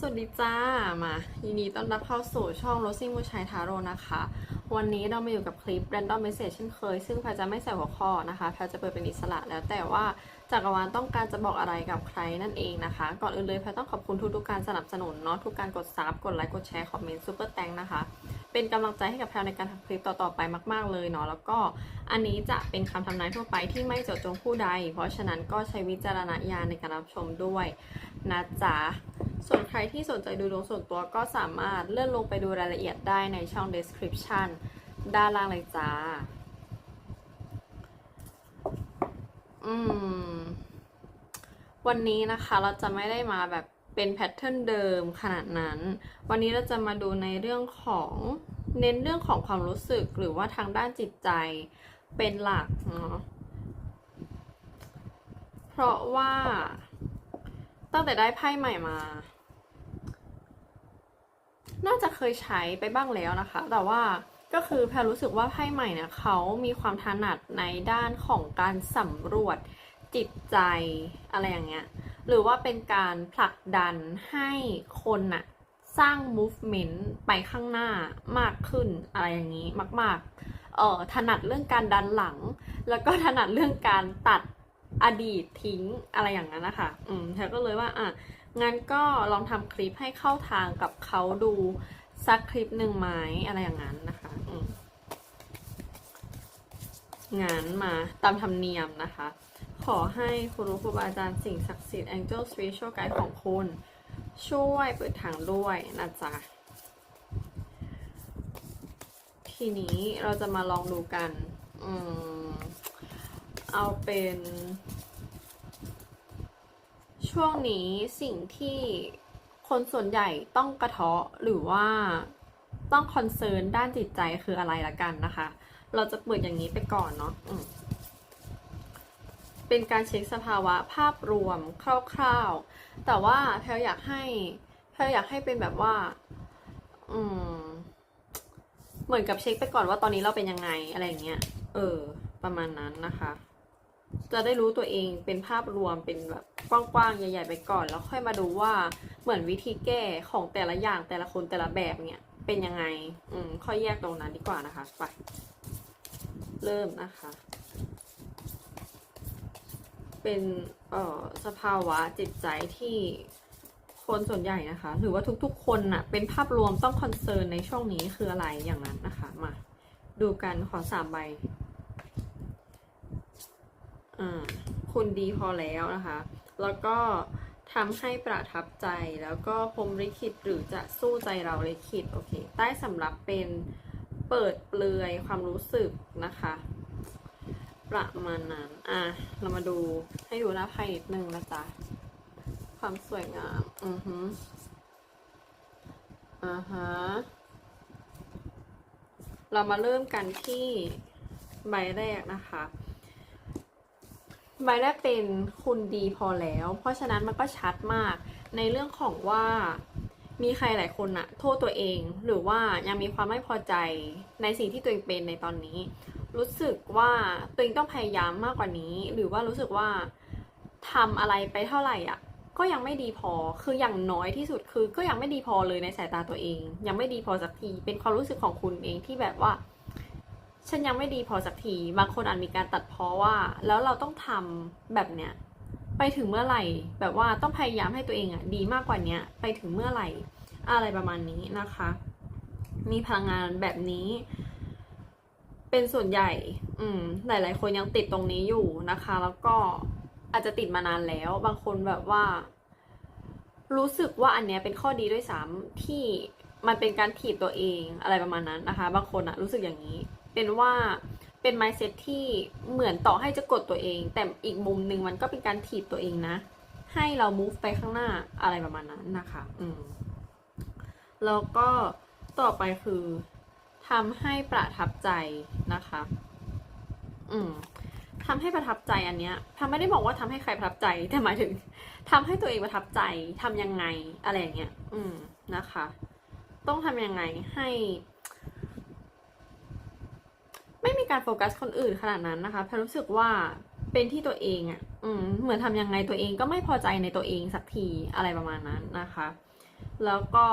สวัสดีจ้า มายินดีต้อนรับเข้าสู่ช่องโรซี่มูชัยทาโร่นะคะ วันนี้เรามาอยู่กับคลิป Random Message เช่นเคย ซึ่งแพรจะไม่ใส่หัวข้อนะคะแพรจะเปิดเป็นอิสระแล้วแต่ว่าจักรวาลต้องการจะบอกอะไรกับใครนั่นเองนะคะ ก่อนอื่นเลยแพรต้องขอบคุณทุกๆการสนับสนุนเนาะทุกการกดซับกดไลค์กดแชร์คอมเมนต์ซูเปอร์แตงนะคะ เป็นกำลังใจให้กับแพรในการทำคลิปต่อๆไปมาก ๆ เลยเนาะแล้วก็อันนี้จะเป็นคำทำนายทั่วไปที่ไม่เจาะจงผู้ใด เพราะฉะนั้นก็ใช้วิจารณญาณในการรับชมด้วยนะจ๊ะส่วนใครที่สนใจดูดวงส่วนตัวก็สามารถเลื่อนลงไปดูรายละเอียดได้ในช่อง description ด้านล่างเลยจ้า อืม วันนี้นะคะเราจะไม่ได้มาแบบ เป็นแพทเทิร์นเดิมขนาดนั้น วันนี้เราจะมาดูในเรื่องของเน้นเรื่องของความรู้สึกหรือว่าทางด้านจิตใจเป็นหลักเนาะเพราะว่าตั้งแต่ได้ไพ่ใหม่มา น่าจะเคยใช้ไปบ้างแล้วนะคะ แต่ว่าก็คือแพรรู้สึกว่าไพ่ใหม่เนี่ยเขามีความถนัดในด้านของการสำรวจ จิตใจอะไรอย่างเงี้ย หรือว่าเป็นการผลักดันให้คนน่ะสร้าง movement ไปข้างหน้ามากขึ้นอะไรอย่างนี้มาก ๆ เอ่อถนัดเรื่องการดันหลัง แล้วก็ถนัดเรื่องการตัดอดีตทิ้งอะไรอย่างนั้นนะคะ อืมแพรก็เลยว่าอะงั้นก็ลองทำคลิปให้เข้าทางกับเขาดูสักคลิปหนึ่งไหมอะไรอย่างนั้นนะคะอืมงั้นมาตามธรรมเนียมนะคะ ขอให้ครูรู้ครูบาอาจารย์สิ่งศักดิ์สิทธิ์ Angel Spiritual Guide ของคุณ ช่วยเปิดทางด้วยนะจ๊ะ ทีนี้เราจะมาลองดูกัน อืม เอาเป็น ช่วงนี้สิ่งที่คนส่วนใหญ่ต้องกระเทาะหรือว่าต้องคอนเซิร์นด้านจิตใจคืออะไรละกันนะคะ เราจะเปิดอย่างนี้ไปก่อนเนาะ เป็นการเช็คสภาวะภาพรวมคร่าวๆ แต่ว่าแพลอยากให้แพลอยากให้เป็นแบบว่า อืม เหมือนกับเช็คไปก่อนว่าตอนนี้เราเป็นยังไงอะไรเงี้ย เออ ประมาณนั้นนะคะ จะได้รู้ตัวเองเป็นภาพรวมเป็นแบบกว้างๆใหญ่ ๆ ไปก่อน แล้วค่อยมาดูว่าเหมือนวิธีแก้ของแต่ละอย่างแต่ละคนแต่ละแบบเนี่ย เป็นยังไง อืม ค่อยแยกตรงนั้นดีกว่านะคะ ไป เริ่มนะคะ เป็นเอ่อสภาวะจิตใจที่คนส่วนใหญ่นะคะ หรือว่าทุกๆ คนน่ะเป็นภาพรวมต้องคอนเซิร์นในช่วงนี้คืออะไรอย่างนั้นนะคะมาดูกันขอสามใบอ่าคุณดีพอแล้วนะคะ แล้วก็ทำให้ประทับใจแล้วก็พรมลิขิตหรือจะสู้ใจเราลิขิตโอเค ใต้สำหรับเป็นเปิดเปลือยความรู้สึกนะคะ ประมาณนั้น อะ เรามาดูให้ดูหน้าไพ่นิดนึงนะจ๊ะ ความสวยงาม อือฮึอ่าฮะ เรามาเริ่มกันที่ใบแรกนะคะ ใบแรกเป็นคุณดีพอแล้ว เพราะฉะนั้นมันก็ชัดมากในเรื่องของว่ามีใครหลายคนอะโทษตัวเอง หรือว่ายังมีความไม่พอใจในสิ่งที่ตัวเองเป็นในตอนนี้ รู้สึกว่าตัวเองต้องพยายามมากกว่านี้ หรือว่ารู้สึกว่าทำอะไรไปเท่าไหร่อะ ก็ยังไม่ดีพอคืออย่างน้อยที่สุดคือ ก็ยังไม่ดีพอเลยในสายตาตัวเอง ยังไม่ดีพอสักทีเป็นความรู้สึกของคุณเองที่แบบว่า ฉันยังไม่ดีพอสักทีบางคนอาจมีการตัดเพราะว่า แล้วเราต้องทำแบบเนี้ยไปถึงเมื่อไหร่ แบบว่าต้องพยายามให้ตัวเองอะดีมากกว่าเนี้ยไปถึงเมื่อไหร่อะไรประมาณนี้นะคะ มีพลังงานแบบนี้ เป็นส่วนใหญ่ อืม หลาย ๆ คนยังติดตรงนี้อยู่นะคะ แล้วก็อาจจะติดมานานแล้ว บางคนแบบว่า รู้สึกว่าอันเนี้ยเป็นข้อดีด้วยซ้ำที่มันเป็นการถีบตัวเองอะไรประมาณนั้นนะคะ บางคนอะรู้สึกอย่างนี้ เป็นว่าเป็น mindset ที่เหมือนต่อให้จะกดตัวเอง แต่อีกมุมหนึ่งมันก็เป็นการถีบตัวเองนะ ให้เรา move ไปข้างหน้าอะไรประมาณนั้นนะคะ อืม แล้วก็ต่อไปคือ ทำให้ประทับใจนะคะ อืมทำให้ประทับใจอันเนี้ยทำไม่ได้บอกว่าทำให้ใครประทับใจแต่หมายถึงทำให้ตัวเองประทับใจทำยังไงอะไรอย่างเงี้ย อืมนะคะ ต้องทำยังไงให้ ไม่มีการโฟกัสคนอื่นขนาดนั้นนะคะพรรู้สึกว่าเป็นที่ตัวเองอะ่ะ อืม เหมือนทำยังไงตัวเองก็ไม่พอใจในตัวเองสักทีอะไรประมาณนั้นนะคะ แล้วก็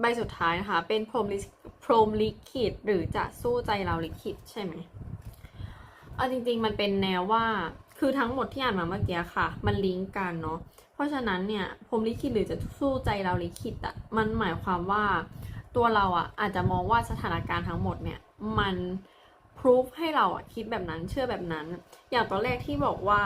ใบสุดท้ายนะคะ เป็นพรมลิพรมลิขิตหรือจะสู้ใจเราลิขิตใช่ไหมเอาจริงๆ มันเป็นแนวว่าคือทั้งหมดที่อ่านมาเมื่อกี้ค่ะ มันลิงก์กันเนาะเพราะฉะนั้นเนี่ยพรมลิขิตหรือจะสู้ใจเราลิขิตอะมันหมายความว่าตัวเราอะอาจจะมองว่าสถานการณ์ทั้งหมดเนี่ยมันพ o ูฟให้เราอะคิดแบบนั้นเชื่อแบบนั้น อย่างตอนแรกที่บอกว่า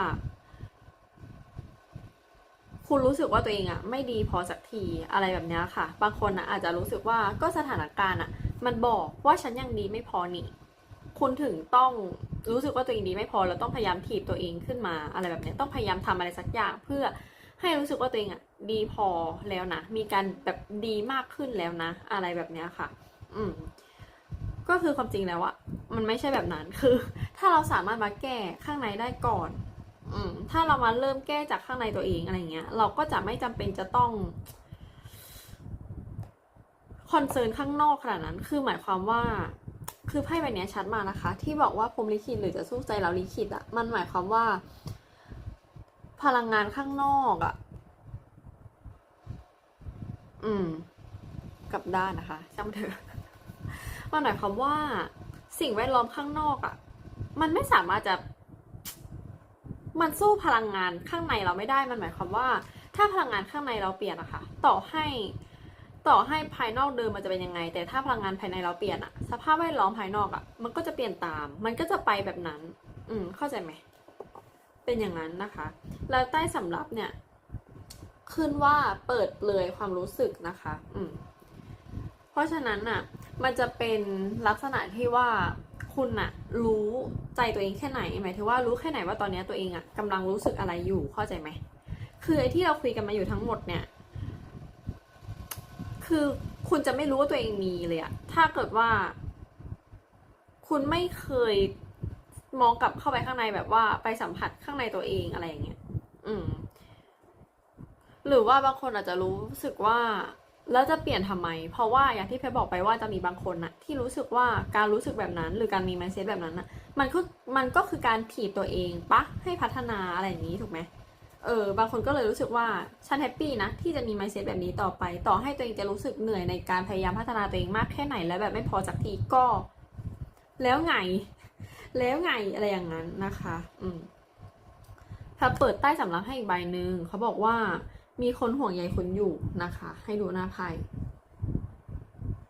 คุณรู้สึกว่าตัวเองอะไม่ดีพอสักทีอะไรแบบนี้ค่ะ บางคนอะอาจจะรู้สึกว่าก็สถานการณ์อะมันบอกว่าฉันยังดีไม่พอนี่คุณถึงต้องรู้สึกว่าตัวเองดีไม่พอแล้วต้องพยายามถีบตัวเองขึ้นมาอะไรแบบนี้ต้องพยายามทำอะไรสักอย่างเพื่อให้รู้สึกว่าตัวเองอะดีพอแล้วนะ มีการแบบดีมากขึ้นแล้วนะ อะไรแบบนี้ค่ะ อืมก็คือความจริงแล้วอะมันไม่ใช่แบบนั้นคือ ถ้าเราสามารถมาแก้ข้างในได้ก่อน ถ้าเรามาเริ่มแก้จากข้างในตัวเองอะไรเงี้ย เราก็จะไม่จำเป็นจะต้องคอนเซิร์นข้างนอกขนาดนั้น คือหมายความว่า คือไพ่ใบนี้ชัดมากนะคะ ที่บอกว่าพรมลิขิตหรือจะสู้ใจเราลิขิตอะมันหมายความว่า พลังงานข้างนอกอะอืม กับด้านนะคะจำเถอะมันหมายความว่า สิ่งแวดล้อมข้างนอกอะมันไม่สามารถจะ มันสู้พลังงานข้างในเราไม่ได้มันหมายความว่า ถ้าพลังงานข้างในเราเปลี่ยนอะค่ะ ต่อให้ต่อให้ภายนอกเดิมมันจะเป็นยังไง แต่ถ้าพลังงานภายในเราเปลี่ยนอะสภาพแวดล้อมภายนอกอะมันก็จะเปลี่ยนตาม มันก็จะไปแบบนั้น อืมเข้าใจไหมเป็นอย่างนั้นนะคะ แล้วใต้สำรับเนี่ยขึ้นว่าเปิดเปลยความรู้สึกนะคะ อืมเพราะฉะนั้นน่ะมันจะเป็นลักษณะที่ว่า คุณน่ะรู้ใจตัวเองแค่ไหน หมายถึงว่ารู้แค่ไหนว่าตอนนี้ตัวเองอะกำลังรู้สึกอะไรอยู่เข้าใจไหมคือไอ้ที่เราคุยกันมาอยู่ทั้งหมดเนี่ย คือคุณจะไม่รู้ว่าตัวเองมีเลยอะถ้าเกิดว่า คุณไม่เคยมองกลับเข้าไปข้างในแบบว่าไปสัมผัสข้างในตัวเองอะไรอย่างเงี้ย อืม หรือว่าบางคนอาจจะรู้สึกว่า แล้วจะเปลี่ยนทำไม เพราะว่าอย่างที่เพชรบอกไปว่าจะมีบางคนนะที่รู้สึกว่าการรู้สึกแบบนั้น หรือการมี mindset แบบนั้นนะมันก็มันก็คือการถีบตัวเองปะให้พัฒนาอะไรอย่างนี้ถูกไหมเออบางคนก็เลยรู้สึกว่าฉันแฮปปี้นะที่จะมี mindset แบบนี้ต่อไป ต่อให้ตัวเองจะรู้สึกเหนื่อยในการพยายามพัฒนาตัวเองมากแค่ไหนแล้วแบบไม่พอสักทีก็ แล้วไง แล้วไงอะไรอย่างนั้นนะคะ อืมถ้าเปิดใต้สำรับให้อีกใบหนึ่งเขาบอกว่า มีคนห่วงใยคุณอยู่นะคะ ให้ดูหน้าไพ่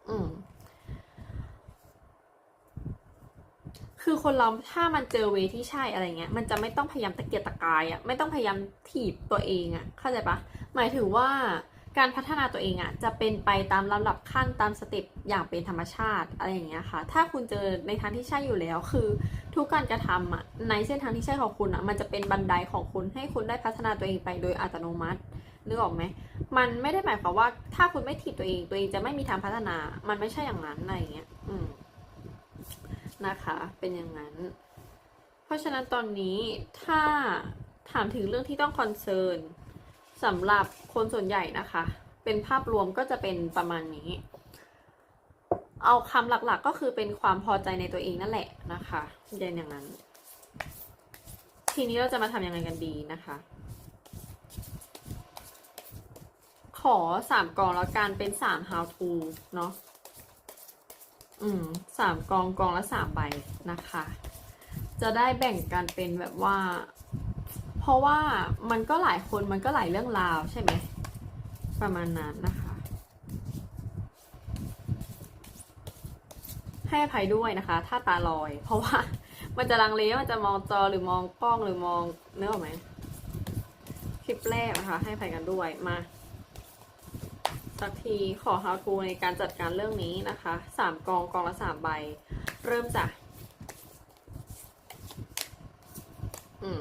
อืมคือคนเราถ้ามันเจอเวที่ใช่อะไรเงี้ย มันจะไม่ต้องพยายามตะเกียกตะกายอะ่ะไม่ต้องพยายามถีบตัวเองอะ่ะ เข้าใจปะหมายถึงว่าการพัฒนาตัวเองอะ่ะจะเป็นไปตามลำดับขั้นตามสเต็ปอย่างเป็นธรรมชาติอะไรอย่างเงี้ยค่ะ ถ้าคุณเจอในทางที่ใช่อยู่แล้ว คือทุกการกระทำอะในเส้นทางที่ใช่ของคุณอะมันจะเป็นบันไดของคุณให้คุณได้พัฒนาตัวเองไปโดยอัตโนมัติ นึกออกไหม มันไม่ได้หมายความว่า ถ้าคุณไม่ถีบตัวเอง ตัวเองจะไม่มีทางพัฒนา มันไม่ใช่อย่างนั้นอะไรอย่างเงี้ย อืม นะคะ เป็นอย่างนั้น เพราะฉะนั้นตอนนี้ถ้าถามถึงเรื่องที่ต้องคอนเซิร์นสำหรับคนส่วนใหญ่นะคะ เป็นภาพรวมก็จะเป็นประมาณนี้ เอาคำหลักๆก็คือเป็นความพอใจในตัวเองนั่นแหละนะคะเย็นอย่างนั้น ทีนี้เราจะมาทำยังไงกันดีนะคะ ขอสามกองแล้วกันเป็นสาม how to เนาะอืมสามกองกองละสามใบนะคะ จะได้แบ่งกันเป็นแบบว่า เพราะว่ามันก็หลายคนมันก็หลายเรื่องราวใช่ไหม ประมาณนั้นนะคะ ให้อภัยด้วยนะคะ ถ้าตาลอย เพราะว่า มันจะลังเลว่ามันจะมองจอหรือมองกล้องหรือมองเนื้อออกไหมคลิปแรกนะคะ ให้อภัยกันด้วยมา สักทีขอ how to ในการจัดการเรื่องนี้นะคะสามกองกองละสามใบ เริ่มจากอืม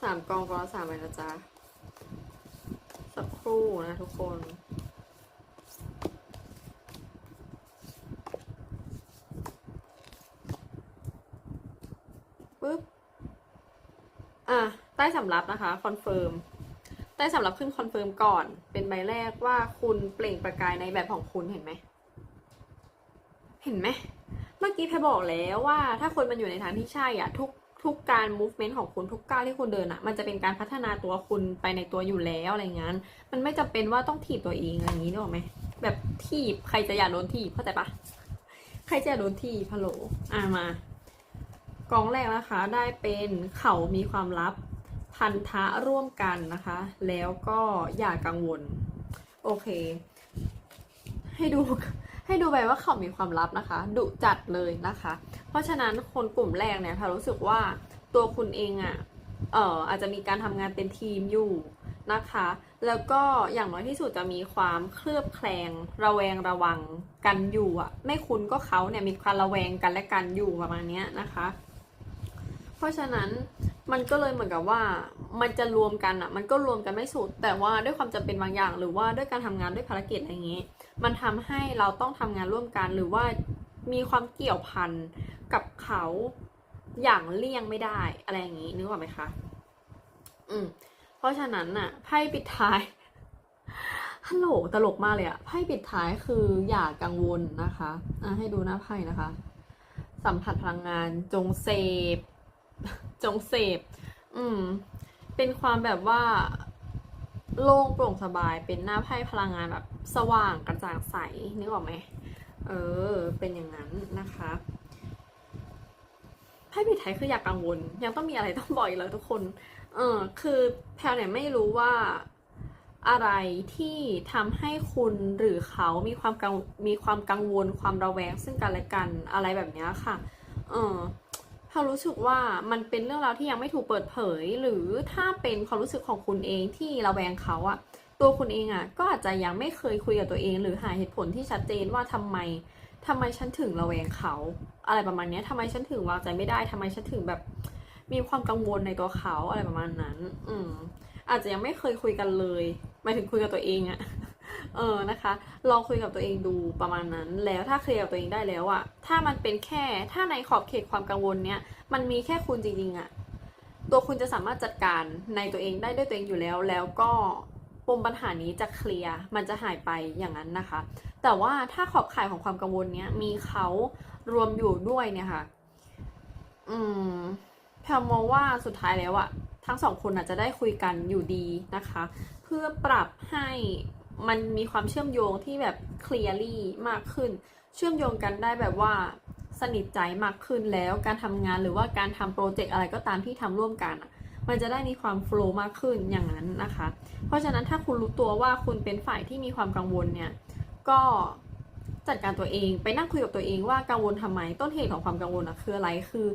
สามกองกองละสามใบนะจ๊ะ สักครู่นะทุกคนปึ๊บ อะ ใต้สำรับนะคะ คอนเฟิร์ม ใต้สำรับขึ้นคอนเฟิร์มก่อน เป็นใบแรกว่าคุณเปล่งประกายในแบบของคุณเห็นไหม เห็นไหม เมื่อกี้แพรบอกแล้วว่าถ้าคนมันอยู่ในทางที่ใช่อะทุกทุกการ movement ของคุณทุกก้าวที่คุณเดินอะมันจะเป็นการพัฒนาตัวคุณไปในตัวอยู่แล้วอะไรเงี้ยมันไม่จำเป็นว่าต้องถีบตัวเองอะไรอย่างนี้นึกอกไหมแบบถีบใครจะอยากโดนถีบเข้าใจปะใครจะอยากโดนถีบฮัลโลอ่ามากองแรกนะคะ ได้เป็นเขามีความลับ พันธะร่วมกันนะคะ แล้วก็อย่ากังวล โอเค ให้ดูให้ดูไปว่าเขามีความลับนะคะ ดุจัดเลยนะคะ เพราะฉะนั้นคนกลุ่มแรกเนี่ยค่ะรู้สึกว่าตัวคุณเองอะ่ะเอ่ออาจจะมีการทำงานเป็นทีมอยู่นะคะ แล้วก็อย่างน้อยที่สุดจะมีความเคลือบแคลง ระแวงระวังกันอยู่อะไม่คุณก็เขาเนี่ยมีความระแวงกันและกันอยู่ประมาณนี้นะคะ เพราะฉะนั้นมันก็เลยเหมือนกับว่ามันจะรวมกันอะมันก็รวมกันไม่สุด แต่ว่าด้วยความจำเป็นบางอย่าง หรือว่าด้วยการทำงานด้วยภารกิจอะไรอย่างนี้ มันทำให้เราต้องทำงานร่วมกัน หรือว่ามีความเกี่ยวพันกับเขาอย่างเลี่ยงไม่ได้อะไรอย่างนี้นึกออกไหมคะ อืม เพราะฉะนั้นน่ะไพ่ปิดท้ายฮัลโหลตลกมากเลยอะไพ่ปิดท้ายคืออย่ากังวลนะคะอะให้ดูหน้าไพ่นะคะ สัมผัสพลังงานจงเสพ จงเสพ อืม เป็นความแบบว่า โล่งโปร่งสบาย เป็นหน้าไพ่พลังงานแบบ สว่างกระจ่างใสนึกออกไหม เออ เป็นอย่างนั้นนะคะไพ่ปิดท้ายคืออยากกังวล ยังต้องมีอะไรต้องบอกอีกแล้วทุกคน เออคือแพลเนี่ยไม่รู้ว่าอะไรที่ทำให้คุณหรือเขามีความกังมีความกังวลความระแวงซึ่งกันและกันอะไรแบบนี้ค่ะ เออ พลรู้สึกว่ามันเป็นเรื่องราวที่ยังไม่ถูกเปิดเผย หรือถ้าเป็นความรู้สึกของคุณเองที่ระแวงเขาอะตัวคุณเองอะก็อาจจะยังไม่เคยคุยกับตัวเอง หรือหาเหตุผลที่ชัดเจนว่าทำไมทำไมฉันถึงระแวงเขา อะไรประมาณนี้ยทำไมฉันถึงวางใจไม่ได้ทำไมฉันถึงแบบมีความกังวลในตัวเขาอะไรประมาณนั้น อืมอาจจะยังไม่เคยคุยกันเลยหมายถึงคุยกับตัวเองอะ เออนะคะลองคุยกับตัวเองดูประมาณนั้น แล้วถ้าเคลียร์กับตัวเองได้แล้วอะถ้ามันเป็นแค่ถ้าในขอบเขตความกังวลเนี้ยมันมีแค่คุณจริงๆอะตัวคุณจะสามารถจัดการในตัวเองได้ด้วยตัวเองอยู่แล้ว แล้วก็ปมปัญหานี้จะเคลียร์มันจะหายไปอย่างนั้นนะคะ แต่ว่าถ้าขอบข่ายของความกังวลเนี้ยมีเขารวมอยู่ด้วยเนี่ยค่ะ อืมแพลมองว่าสุดท้ายแล้วอะทั้งสองคนอาจจะได้คุยกันอยู่ดีนะคะ เพื่อปรับให้ มันมีความเชื่อมโยงที่แบบเคลียร์ลี่มากขึ้น เชื่อมโยงกันได้แบบว่าสนิทใจมากขึ้นแล้วการทำงานหรือว่าการทำโปรเจกต์อะไรก็ตามที่ทำร่วมกัน มันจะได้มีความโฟล์มากขึ้นอย่างนั้นนะคะ เพราะฉะนั้นถ้าคุณรู้ตัวว่าคุณเป็นฝ่ายที่มีความกังวลเนี่ยก็จัดการตัวเองไปนั่งคุยกับตัวเองว่ากังวลทำไมต้นเหตุของความกังวลอะคืออะไรคือ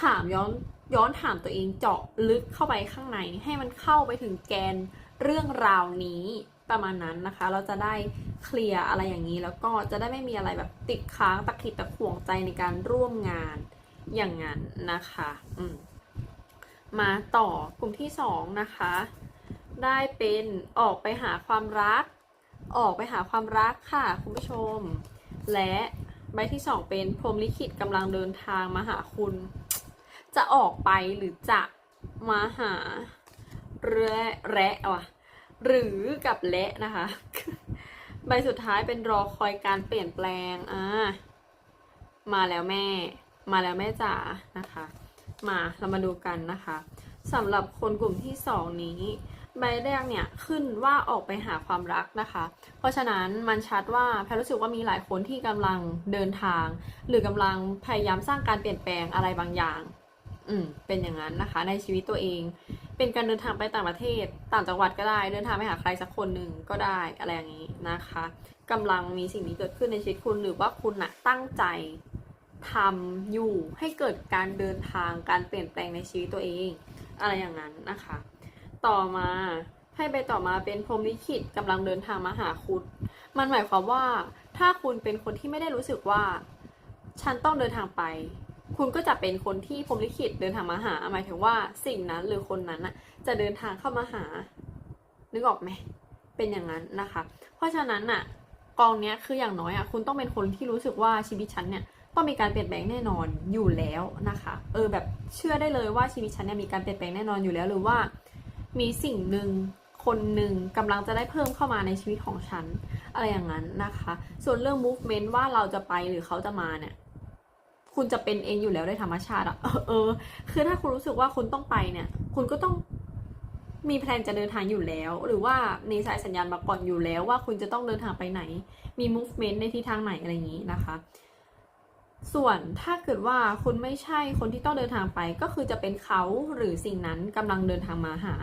ถามย้อนย้อนถามตัวเองเจาะลึกเข้าไปข้างใน ให้มันเข้าไปถึงแกนเรื่องราวนี้ ประมาณนั้นนะคะ เราจะได้เคลียร์อะไรอย่างนี้ แล้วก็จะได้ไม่มีอะไรแบบติดค้างตะขิดตะขวงใจในการร่วมงานอย่างนั้นนะคะอืมมาต่อกลุ่มที่สองนะคะ ได้เป็นออกไปหาความรัก ออกไปหาความรักค่ะคุณผู้ชม และใบที่สองเป็นพรมลิขิตกำลังเดินทางมาหาคุณ จะออกไปหรือจะมาหาแระแระว่ะ หรือกับและนะคะ ใบสุดท้ายเป็นรอคอยการเปลี่ยนแปลงอ่ามาแล้วแม่ มาแล้วแม่จ๋านะคะ มาเรามาดูกันนะคะสำหรับคนกลุ่มที่สองนี้ใบแรกเนี่ยขึ้นว่าออกไปหาความรักนะคะ เพราะฉะนั้นมันชัดว่าแพรรู้สึกว่ามีหลายคนที่กำลังเดินทาง หรือกำลังพยายามสร้างการเปลี่ยนแปลงอะไรบางอย่าง อืมเป็นอย่างนั้นนะคะ ในชีวิตตัวเอง เป็นการเดินทางไปต่างประเทศ ต่างจังหวัดก็ได้ เดินทางไปหาใครสักคนหนึ่งก็ได้อะไรอย่างนี้นะคะกำลังมีสิ่งนี้เกิดขึ้นในชีวิตคุณหรือว่าคุณนะตั้งใจทำอยู่ให้เกิดการเดินทางการเปลี่ยนแปลงในชีวิตตัวเอง อะไรอย่างนั้นนะคะ ต่อมาให้ไปต่อมาเป็นพรมลิขิตกำลังเดินทางมาหาคุณ มันหมายความว่าถ้าคุณเป็นคนที่ไม่ได้รู้สึกว่า ฉันต้องเดินทางไป คุณก็จะเป็นคนที่พรมลิขิตเดินทางมาหา หมายถึงว่าสิ่งนั้นหรือคนนั้นน่ะจะเดินทางเข้ามาหา นึกออกไหมเป็นอย่างนั้นนะคะ เพราะฉะนั้นน่ะกองเนี้ยคืออย่างน้อยอะคุณต้องเป็นคนที่รู้สึกว่าชีวิตฉันเนี่ยต้องมีการเปลี่ยนแปลงแน่นอนอยู่แล้วนะคะ เออแบบเชื่อได้เลยว่าชีวิตฉันเนี่ยมีการเปลี่ยนแปลงแน่นอนอยู่แล้วหรือว่า มีสิ่งหนึ่งคนหนึ่งกำลังจะได้เพิ่มเข้ามาในชีวิตของฉัน อะไรอย่างนั้นนะคะ ส่วนเรื่อง movement ว่าเราจะไปหรือเขาจะมาเนี่ย คุณจะเป็นเองอยู่แล้วโดยธรรมชาติอะเออ คือถ้าคุณรู้สึกว่าคุณต้องไปเนี่ย คุณก็ต้องมีแพลนจะเดินทางอยู่แล้ว หรือว่ามีสายสัญญาณมาก่อนอยู่แล้วว่าคุณจะต้องเดินทางไปไหน มี movement ในทิศทางไหนอะไรอย่างนี้นะคะ ส่วนถ้าเกิดว่าคุณไม่ใช่คนที่ต้องเดินทางไปก็คือจะเป็นเขาหรือสิ่งนั้นกำลังเดินทางมาหา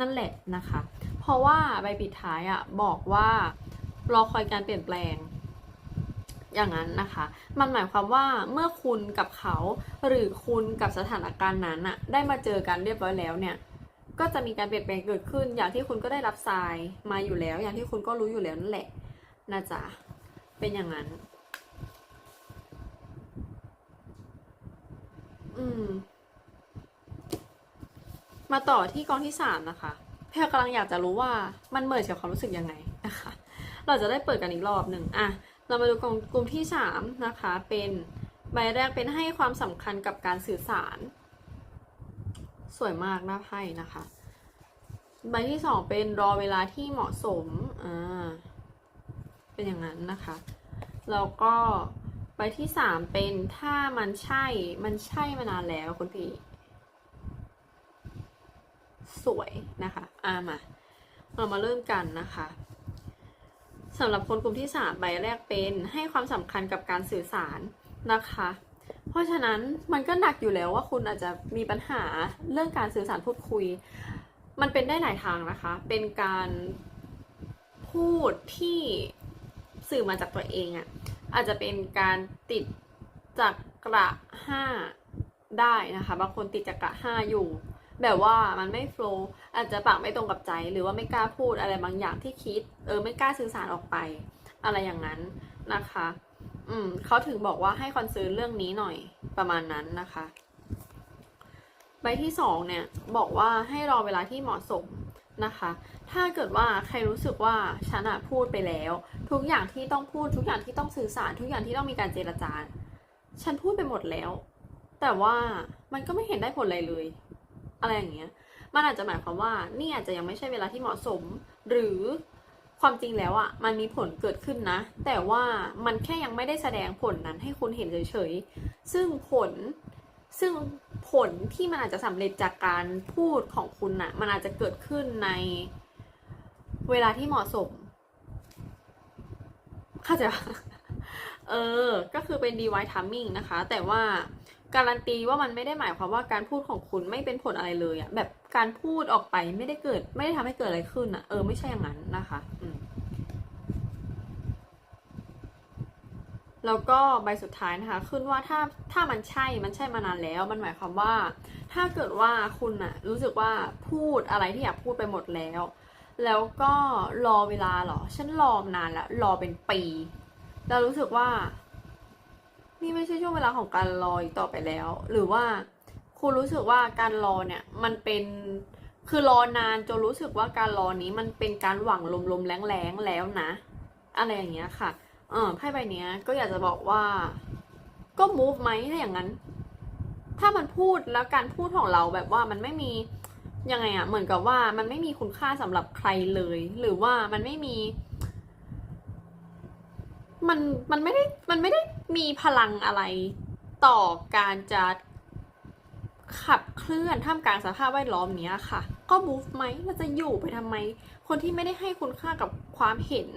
นั่นแหละนะคะ เพราะว่าใบปิดท้ายอะบอกว่ารอคอยการเปลี่ยนแปลง อย่างนั้นนะคะ มันหมายความว่าเมื่อคุณกับเขาหรือคุณกับสถานการณ์นั้นอะได้มาเจอกันเรียบร้อยแล้วเนี่ย ก็จะมีการเปลี่ยนแปลงเกิดขึ้น อย่างที่คุณก็ได้รับทรายมาอยู่แล้ว อย่างที่คุณก็รู้อยู่แล้วนั่นแหละนะจ๊ะเป็นอย่างนั้น อืม มาต่อที่กองที่สามนะคะแพลวกำลังอยากจะรู้ว่ามันเหมิร์กับความรู้สึกยังไงนะคะ เราจะได้เปิดกันอีกรอบหนึ่งอะ เรามาดูกลุ่มกลุ่มที่สามนะคะเป็นใบแรกเป็นให้ความสำคัญกับการสื่อสาร สวยมากหน้าไพ่นะคะ ใบที่สองเป็นรอเวลาที่เหมาะสมอ่าเป็นอย่างนั้นนะคะแล้วก็ใบที่สามเป็นถ้ามันใช่มันใช่มานานแล้วคุณพี่สวยนะคะอ่ามาเรามาเริ่มกันนะคะ สำหรับคนกลุ่มที่สามใบแรกเป็นให้ความสำคัญกับการสื่อสารนะคะ เพราะฉะนั้นมันก็หนักอยู่แล้วว่าคุณอาจจะมีปัญหาเรื่องการสื่อสารพูดคุย มันเป็นได้หลายทางนะคะ เป็นการพูดที่สื่อมาจากตัวเองอะ่ะอาจจะเป็นการติดจากกระห้าได้นะคะ บางคนติดจากกระห้าอยู่ แบบว่ามันไม่โฟล์อาจจะปากไม่ตรงกับใจ หรือว่าไม่กล้าพูดอะไรบางอย่างที่คิด เออไม่กล้าสื่อสารออกไป อะไรอย่างนั้นนะคะ อืมเขาถึงบอกว่าให้คอนเซิร์นเรื่องนี้หน่อยประมาณนั้นนะคะใบที่สองเนี่ยบอกว่าให้รอเวลาที่เหมาะสมนะคะ ถ้าเกิดว่าใครรู้สึกว่าฉันพูดไปแล้ว ทุกอย่างที่ต้องพูดทุกอย่างที่ต้องสื่อสาร ทุกอย่างที่ต้องมีการเจรจาฉันพูดไปหมดแล้ว แต่ว่ามันก็ไม่เห็นได้ผลอะไรเลย อะไรอย่างเงี้ย มันอาจจะหมายความว่านี่อาจจะยังไม่ใช่เวลาที่เหมาะสม หรือความจริงแล้วอะ่ะมันมีผลเกิดขึ้นนะ แต่ว่ามันแค่ยังไม่ได้แสดงผลนั้นให้คุณเห็นเฉยๆ ซึ่งผลซึ่งผลที่มันอาจจะสำเร็จจากการพูดของคุณน่ะ มันอาจจะเกิดขึ้นในเวลาที่เหมาะสม เข้าใจปะเออ ก็คือเป็น DY timing นะคะ แต่ว่า การันตีว่ามันไม่ได้หมายความว่าการพูดของคุณไม่เป็นผลอะไรเลยอะแบบการพูดออกไปไม่ได้เกิด ไม่ได้ทำให้เกิดอะไรขึ้นอะเออไม่ใช่อย่างนั้นนะคะอืมแล้วก็ใบสุดท้ายนะคะ ขึ้นว่าถ้าถ้ามันใช่มันใช่มานานแล้ว มันหมายความว่า ถ้าเกิดว่าคุณอะรู้สึกว่าพูดอะไรที่อยากพูดไปหมดแล้ว แล้วก็รอเวลาเหรอ ฉันรอนานแล้วรอเป็นปี แล้วรู้สึกว่า นี่ไม่ใช่ช่วงเวลาของการรออีกต่อไปแล้ว หรือว่าคุณรู้สึกว่าการรอเนี่ยมันเป็นคือรอนานจนรู้สึกว่าการรอนี้มันเป็นการหวังลมๆแรงๆแล้วนะ อะไรอย่างเงี้ยค่ะ เออไพ่ใบเนี้ยก็อยากจะบอกว่า ก็ move ไหมถ้าอย่างนั้น ถ้ามันพูดแล้วการพูดของเราแบบว่ามันไม่มียังไงอะเหมือนกับว่ามันไม่มีคุณค่าสำหรับใครเลย หรือว่ามันไม่มี มันมันไม่ได้มันไม่ได้มีพลังอะไรต่อการจะขับเคลื่อนท่ามกลางสภาพแวดล้อมเนี้ยค่ะ ก็ move ไหมเราจะอยู่ไปทำไม คนที่ไม่ได้ให้คุณค่ากับความเห็น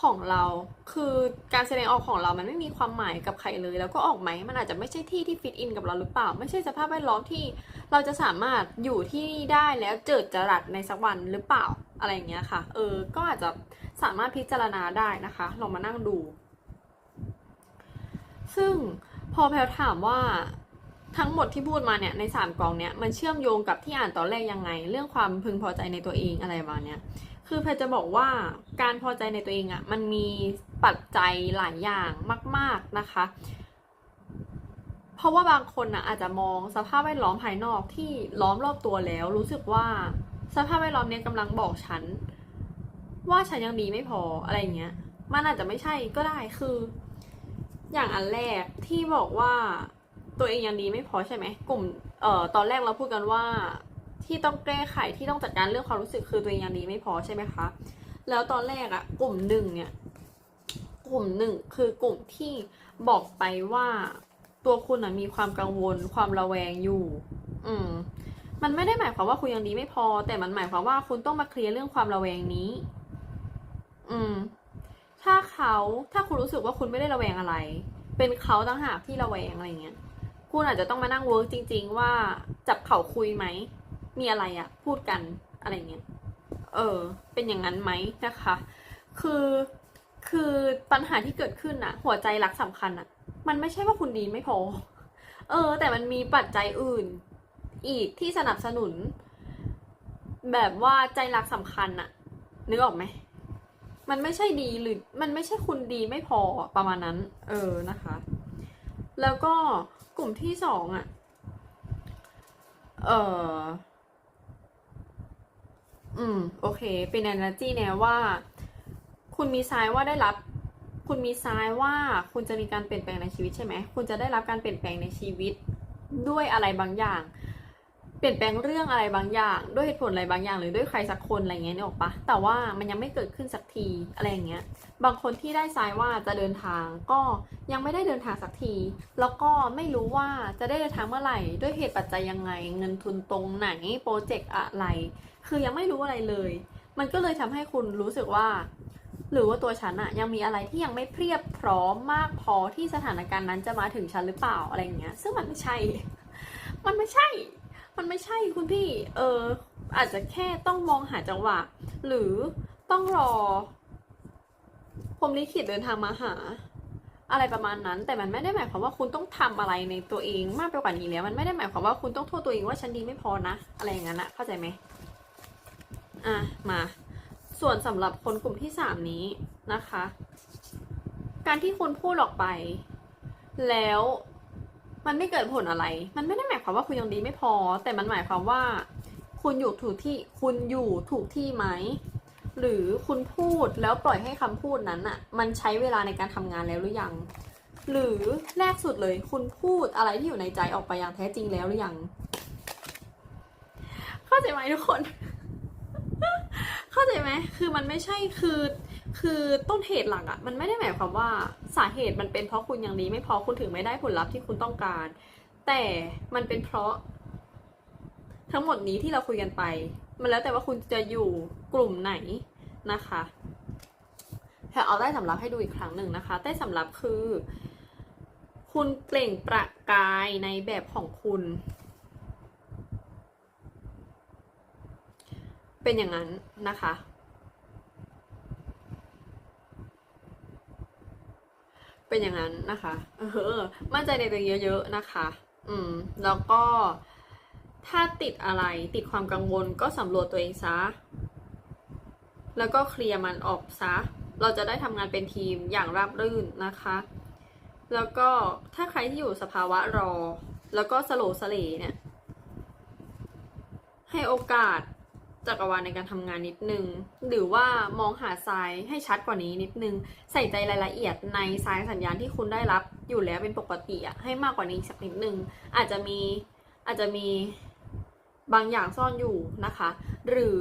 ของเรา คือการแสดงออกของเรามันไม่มีความหมายกับใครเลย แล้วก็ออกไหมมันอาจจะไม่ใช่ที่ที่ฟิตอินกับเราหรือเปล่า ไม่ใช่สภาพแวดล้อมที่เราจะสามารถอยู่ที่นี่ได้แล้วเจิดจรัสในสักวันหรือเปล่าอะไรอย่างเงี้ยค่ะ เออ ก็อาจจะ สามารถพิจารณาได้นะคะลองมานั่งดู ซึ่งพอแพลถามว่าทั้งหมดที่พูดมาเนี่ยในสามกองเนี่ยมันเชื่อมโยงกับที่อ่านตอนแรกยังไง เรื่องความพึงพอใจในตัวเองอะไรมาเนี้ยคือแพลจะบอกว่าการพอใจในตัวเองอะ่ะมันมีปัจจัยหลายอย่างมาก ๆนะคะ เพราะว่าบางคนอะอาจจะมองสภาพแวดล้อมภายนอกที่ล้อมรอบตัวแล้ว รู้สึกว่าสภาพแวดล้อมเนี้ยกำลังบอกฉัน ว่าฉันยังดีไม่พออะไรเงี้ย มันอาจจะไม่ใช่ก็ได้คือ อย่างอันแรกที่บอกว่าตัวเองยังดีไม่พอใช่ไหมกลุ่มเอ่อตอนแรกเราพูดกันว่า ที่ต้องแก้ไขที่ต้องจัดการเรื่องความรู้สึกคือตัวเองยังดีไม่พอใช่ไหมคะ แล้วตอนแรกอะกลุ่มหนึ่งเนี่ย กลุ่มหนึ่งคือกลุ่มที่บอกไปว่าตัวคุณอะมีความกังวล ความระแวงอยู่ อืม มันไม่ได้หมายความว่าคุณยังดีไม่พอ แต่มันหมายความว่าคุณต้องมาเคลียร์เรื่องความระแวงนี้ อืม ถ้าเขาถ้าคุณรู้สึกว่าคุณไม่ได้ระแวงอะไร เป็นเขาต่างหากที่ระแวงอะไรเงี้ยคุณอาจจะต้องมานั่งเวิร์กจริง ๆ ว่าจับเขาคุยไหม มีอะไรอะพูดกันอะไรเงี้ยเออ เป็นอย่างนั้นไหมนะคะ คือคือปัญหาที่เกิดขึ้นอะหัวใจรักสำคัญอะมันไม่ใช่ว่าคุณดีไม่พอ เออ แต่มันมีปัจจัยอื่น อีกที่สนับสนุน แบบว่าใจรักสำคัญอะนึกออกไหม มันไม่ใช่ดีหรือมันไม่ใช่คุณดีไม่พอประมาณนั้น เออนะคะ แล้วก็กลุ่มที่สองอะเอออืม โอเค เป็น energy แนวว่า คุณมีซ้ายว่าได้รับ คุณมีซ้ายว่าคุณจะมีการเปลี่ยนแปลงในชีวิตใช่ไหม คุณจะได้รับการเปลี่ยนแปลงในชีวิตด้วยอะไรบางอย่าง ปลี่ยนแปลงเรื่องอะไรบางอย่าง ด้วยเหตุผลอะไรบางอย่าง หรือด้วยใครสักคนอะไรเงี้ยนี่ออกปะแต่ว่ามันยังไม่เกิดขึ้นสักทีอะไรอย่างเงี้ยบางคนที่ได้ซ้ายว่าจะเดินทางก็ยังไม่ได้เดินทางสักที แล้วก็ไม่รู้ว่าจะได้เดินทางเมื่อไหร่ด้วยเหตุปัจจัยยังไง เงินทุนตรงไหนโปรเจกต์อะไร คือยังไม่รู้อะไรเลย มันก็เลยทำให้คุณรู้สึกว่า หรือว่าตัวฉันอะยังมีอะไรที่ยังไม่เพียบพร้อมมากพอที่สถานการณ์นั้นจะมาถึงฉันหรือเปล่าอะไรเงี้ยซึ่งมันไม่ใช่ มันไม่ใช่ มันไม่ใช่คุณพี่ เออ อาจจะแค่ต้องมองหาจังหวะ หรือต้องรอพรมลิขิตเดินทางมาหา อะไรประมาณนั้น แต่มันไม่ได้หมายความว่าคุณต้องทำอะไรในตัวเองมากไปกว่านี้แล้ว มันไม่ได้หมายความว่าคุณต้องโทษตัวเองว่าฉันดีไม่พอนะ อะไรอย่างนั้นอะเข้าใจไหมอะ มา ส่วนสำหรับคนกลุ่มที่สามนี้นะคะ การที่คุณพูดออกไป แล้ว มันไม่เกิดผลอะไร มันไม่ได้หมายความว่าคุณยังดีไม่พอ แต่มันหมายความว่า คุณอยู่ถูกที่คุณอยู่ถูกที่ไหม หรือคุณพูดแล้วปล่อยให้คำพูดนั้นอะมันใช้เวลาในการทำงานแล้วหรือยัง หรือแรกสุดเลย คุณพูดอะไรที่อยู่ในใจออกไปอย่างแท้จริงแล้วหรือยัง เข้าใจไหมทุกคน เข้าใจไหมคือมันไม่ใช่คือ คือต้นเหตุหลักอะมันไม่ได้หมายความว่าสาเหตุมันเป็นเพราะคุณอยังดีไม่พอคุณถึงไม่ได้ผลลัพธ์ที่คุณต้องการ แต่มันเป็นเพราะ ทั้งหมดนี้ที่เราคุยกันไป มันแล้วแต่ว่าคุณจะอยู่กลุ่มไหนนะคะแพรเอาได้สำรับให้ดูอีกครั้งหนึ่งนะคะได้สำรับคือ คุณเปล่งประกายในแบบของคุณ เป็นอย่างนั้นนะคะ เป็นอย่างนั้นนะคะ เออ มั่นใจในตัวเองเยอะๆนะคะ อืม แล้วก็ถ้าติดอะไรติดความกังวลก็สำรวจตัวเองซะ แล้วก็เคลียร์มันออกซะ เราจะได้ทำงานเป็นทีมอย่างราบรื่นนะคะ แล้วก็ถ้าใครที่อยู่สภาวะรอ แล้วก็สโลสเลเนี่ย ให้โอกาส จักรวาลในการทำงานนิดนึง หรือว่ามองหาทรายให้ชัดกว่านี้นิดนึง ใส่ใจรายละเอียดในสายสัญญาณที่คุณได้รับอยู่แล้วเป็นปกติอะให้มากกว่านี้สักนิดนึง อาจจะมีอาจจะมีบางอย่างซ่อนอยู่นะคะ หรือ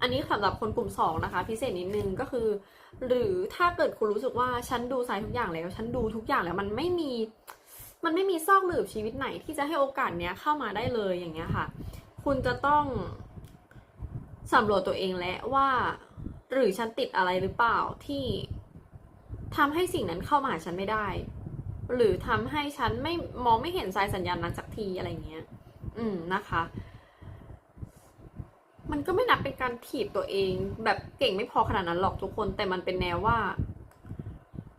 อันนี้สำหรับคนกลุ่มสองนะคะ พิเศษนิดนึงก็คือ หรือถ้าเกิดคุณรู้สึกว่าฉันดูสายทุกอย่างแล้ว ฉันดูทุกอย่างแล้วมันไม่มีมันไม่มีซอกหลืบชีวิตไหนที่จะให้โอกาสเนี้ยเข้ามาได้เลยอย่างเงี้ยค่ะ คุณจะต้อง สำรวจตัวเองและว่า หรือฉันติดอะไรหรือเปล่าที่ทำให้สิ่งนั้นเข้ามาหาฉันไม่ได้ หรือทำให้ฉันไม่มองไม่เห็นสายสัญญาณนั้นสักทีอะไรเงี้ย อืมนะคะ มันก็ไม่นับเป็นการถีบตัวเอง แบบเก่งไม่พอขนาดนั้นหรอกทุกคน แต่มันเป็นแนวว่า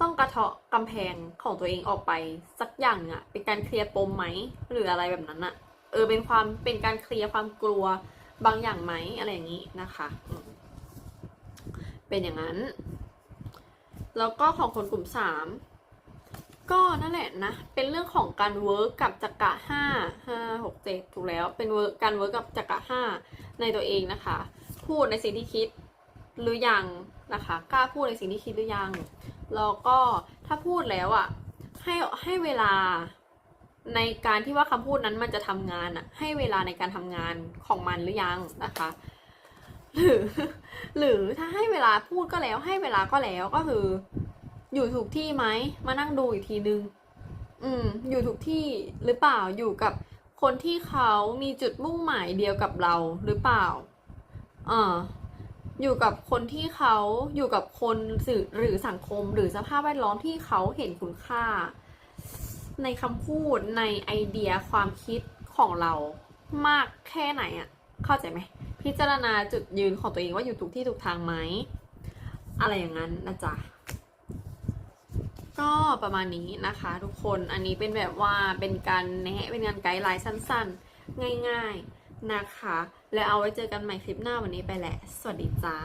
ต้องกระเทาะกำแพงของตัวเองออกไปสักอย่างอะเป็นการเคลียร์ปมไหมหรืออะไรแบบนั้นอะเออเป็นความเป็นการเคลียร์ความกลัว บางอย่างไหมอะไรอย่างนี้นะคะ เป็นอย่างนั้น แล้วก็ของคนกลุ่มสามก็นั่นแหละนะ เป็นเรื่องของการเวิร์กกับจักระห้าห้าหกเจ็ดถูกแล้ว เป็นเวิร์กการเวิร์กกับจักระห้าในตัวเองนะคะ พูดในสิ่งที่คิดหรือยังนะคะ กล้าพูดในสิ่งที่คิดหรือยัง แล้วก็ถ้าพูดแล้วอะให้ให้เวลา ในการที่ว่าคำพูดนั้นมันจะทำงานอะให้เวลาในการทำงานของมันหรือยังนะคะ หรือ หรือถ้าให้เวลาพูดก็แล้ว ให้เวลาก็แล้วก็คือ อยู่ถูกที่ไหมมานั่งดูอีกทีนึง อืม อยู่ทุกที่หรือเปล่าอยู่กับคนที่เขามีจุดมุ่งหมายเดียวกับเราหรือเปล่าอ่าอยู่กับคนที่เขาอยู่กับคนสื่อหรือสังคมหรือสภาพแวดล้อมที่เขาเห็นคุณค่า ในคำพูดในไอเดียความคิดของเรามากแค่ไหนอะเข้าใจไหม พิจารณาจุดยืนของตัวเองว่าอยู่ทุกที่ทุกทางไหม อะไรอย่างนั้นนะจ๊ะ ก็ประมาณนี้นะคะทุกคน อันนี้เป็นแบบว่าเป็นการแนะเป็นการไกด์ไลน์สั้นๆ ง่ายๆนะคะ แล้วเอาไว้เจอกันใหม่คลิปหน้าวันนี้ไปแหละ สวัสดีจ้า